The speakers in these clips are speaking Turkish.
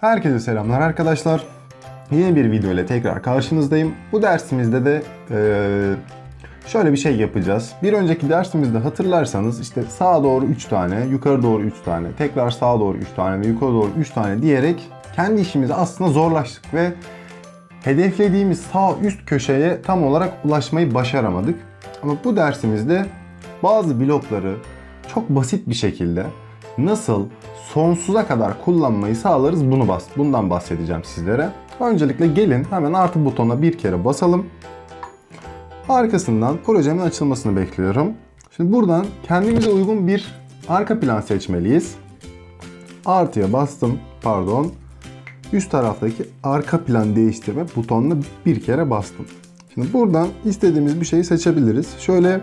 Herkese selamlar arkadaşlar. Yeni bir video ile tekrar karşınızdayım. Bu dersimizde de eee, şöyle bir şey yapacağız. Bir önceki dersimizde hatırlarsanız işte sağa doğru 3 tane, yukarı doğru 3 tane, tekrar sağa doğru 3 tane ve yukarı doğru 3 tane diyerek kendi işimizi aslında zorlaştık ve hedeflediğimiz sağ üst köşeye tam olarak ulaşmayı başaramadık. Ama bu dersimizde bazı blokları çok basit bir şekilde nasıl sonsuza kadar kullanmayı sağlarız bunu bas. Bundan bahsedeceğim sizlere. Öncelikle gelin hemen artı butonuna bir kere basalım. Arkasından projemin açılmasını bekliyorum. Şimdi buradan kendimize uygun bir arka plan seçmeliyiz. Artıya bastım. Pardon. Üst taraftaki arka plan değiştirme butonuna bir kere bastım. Şimdi buradan istediğimiz bir şeyi seçebiliriz. Şöyle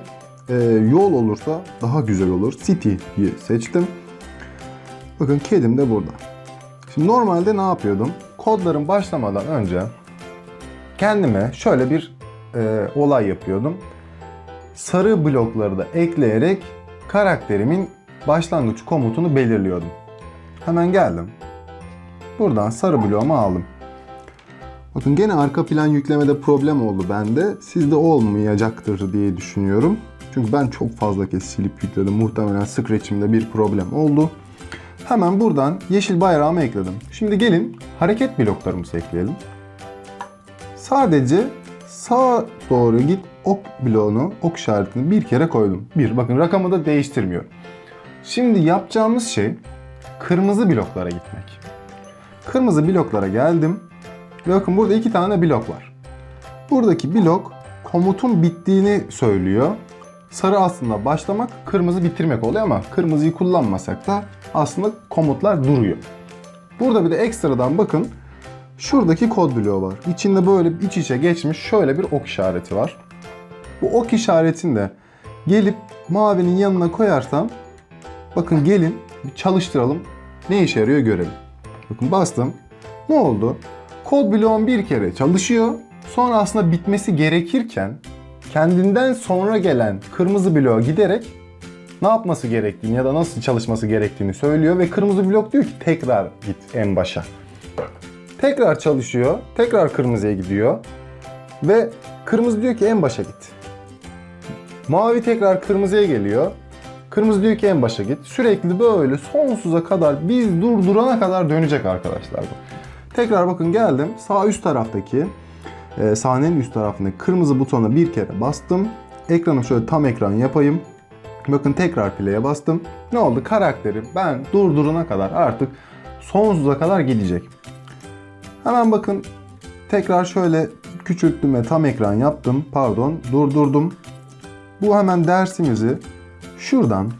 e, yol olursa daha güzel olur. City'yi seçtim. Bakın kedim de burada. Şimdi normalde ne yapıyordum? Kodların başlamadan önce kendime şöyle bir e, olay yapıyordum. Sarı blokları da ekleyerek karakterimin başlangıç komutunu belirliyordum. Hemen geldim. Buradan sarı bloğumu aldım. Bakın gene arka plan yüklemede problem oldu bende. Sizde olmayacaktır diye düşünüyorum. Çünkü ben çok fazla kez silip yükledim. Muhtemelen Scratch'imde bir problem oldu. Hemen buradan yeşil bayrağımı ekledim. Şimdi gelin hareket bloklarımızı ekleyelim. Sadece sağa doğru git ok bloğunu, ok işaretini bir kere koydum. Bir, bakın rakamı da değiştirmiyorum. Şimdi yapacağımız şey kırmızı bloklara gitmek. Kırmızı bloklara geldim. Bakın burada iki tane blok var. Buradaki blok komutun bittiğini söylüyor. Sarı aslında başlamak, kırmızı bitirmek oluyor ama kırmızıyı kullanmasak da aslında komutlar duruyor. Burada bir de ekstradan bakın şuradaki kod bloğu var. İçinde böyle iç içe geçmiş şöyle bir ok işareti var. Bu ok işaretini de gelip mavinin yanına koyarsam bakın gelin bir çalıştıralım. Ne işe yarıyor görelim. Bakın bastım. Ne oldu? Kod bloğum bir kere çalışıyor. Sonra aslında bitmesi gerekirken kendinden sonra gelen kırmızı bloğa giderek ne yapması gerektiğini ya da nasıl çalışması gerektiğini söylüyor ve kırmızı blok diyor ki tekrar git en başa. Tekrar çalışıyor, tekrar kırmızıya gidiyor ve kırmızı diyor ki en başa git. Mavi tekrar kırmızıya geliyor. Kırmızı diyor ki en başa git. Sürekli böyle sonsuza kadar biz durdurana kadar dönecek arkadaşlar bu. Tekrar bakın geldim. Sağ üst taraftaki e, sahnenin üst tarafındaki kırmızı butona bir kere bastım. Ekranı şöyle tam ekran yapayım. Bakın tekrar play'e bastım. Ne oldu? Karakteri ben durdurana kadar artık sonsuza kadar gidecek. Hemen bakın tekrar şöyle küçülttüm ve tam ekran yaptım. Pardon durdurdum. Bu hemen dersimizi şuradan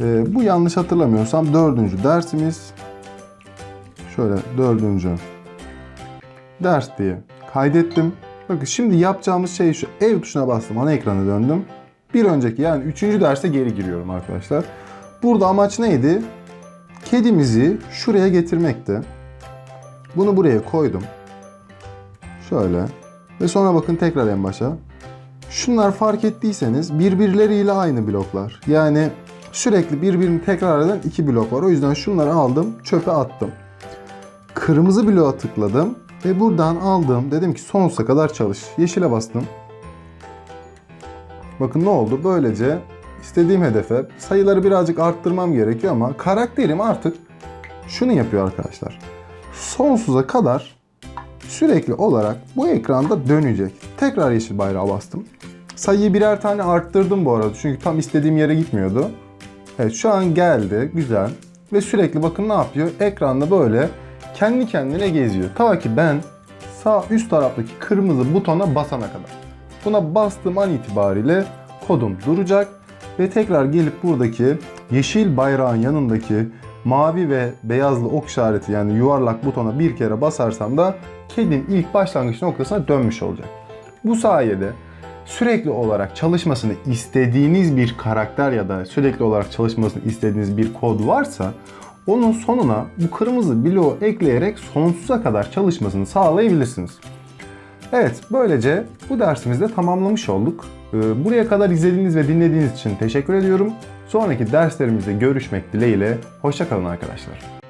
e, bu yanlış hatırlamıyorsam dördüncü dersimiz şöyle dördüncü ders diye kaydettim. Bakın şimdi yapacağımız şey şu. Ev tuşuna bastım. Ana ekrana döndüm. Bir önceki yani üçüncü derse geri giriyorum arkadaşlar. Burada amaç neydi? Kedimizi şuraya getirmekti. Bunu buraya koydum. Şöyle. Ve sonra bakın tekrar en başa. Şunlar fark ettiyseniz birbirleriyle aynı bloklar. Yani sürekli birbirini tekrar eden iki blok var. O yüzden şunları aldım, çöpe attım. Kırmızı bloğa tıkladım ve buradan aldım. Dedim ki sonsuza kadar çalış. Yeşile bastım. Bakın ne oldu? Böylece istediğim hedefe sayıları birazcık arttırmam gerekiyor ama karakterim artık şunu yapıyor arkadaşlar. Sonsuza kadar sürekli olarak bu ekranda dönecek. Tekrar yeşil bayrağı bastım. Sayıyı birer tane arttırdım bu arada çünkü tam istediğim yere gitmiyordu. Evet şu an geldi güzel ve sürekli bakın ne yapıyor? Ekranda böyle kendi kendine geziyor. Ta ki ben sağ üst taraftaki kırmızı butona basana kadar. Buna bastığım an itibariyle kodum duracak ve tekrar gelip buradaki yeşil bayrağın yanındaki mavi ve beyazlı ok işareti yani yuvarlak butona bir kere basarsam da kedim ilk başlangıç noktasına dönmüş olacak. Bu sayede sürekli olarak çalışmasını istediğiniz bir karakter ya da sürekli olarak çalışmasını istediğiniz bir kod varsa onun sonuna bu kırmızı bloğu ekleyerek sonsuza kadar çalışmasını sağlayabilirsiniz. Evet, böylece bu dersimizde tamamlamış olduk. Ee, Buraya kadar izlediğiniz ve dinlediğiniz için teşekkür ediyorum. Sonraki derslerimizde görüşmek dileğiyle. Hoşçakalın arkadaşlar.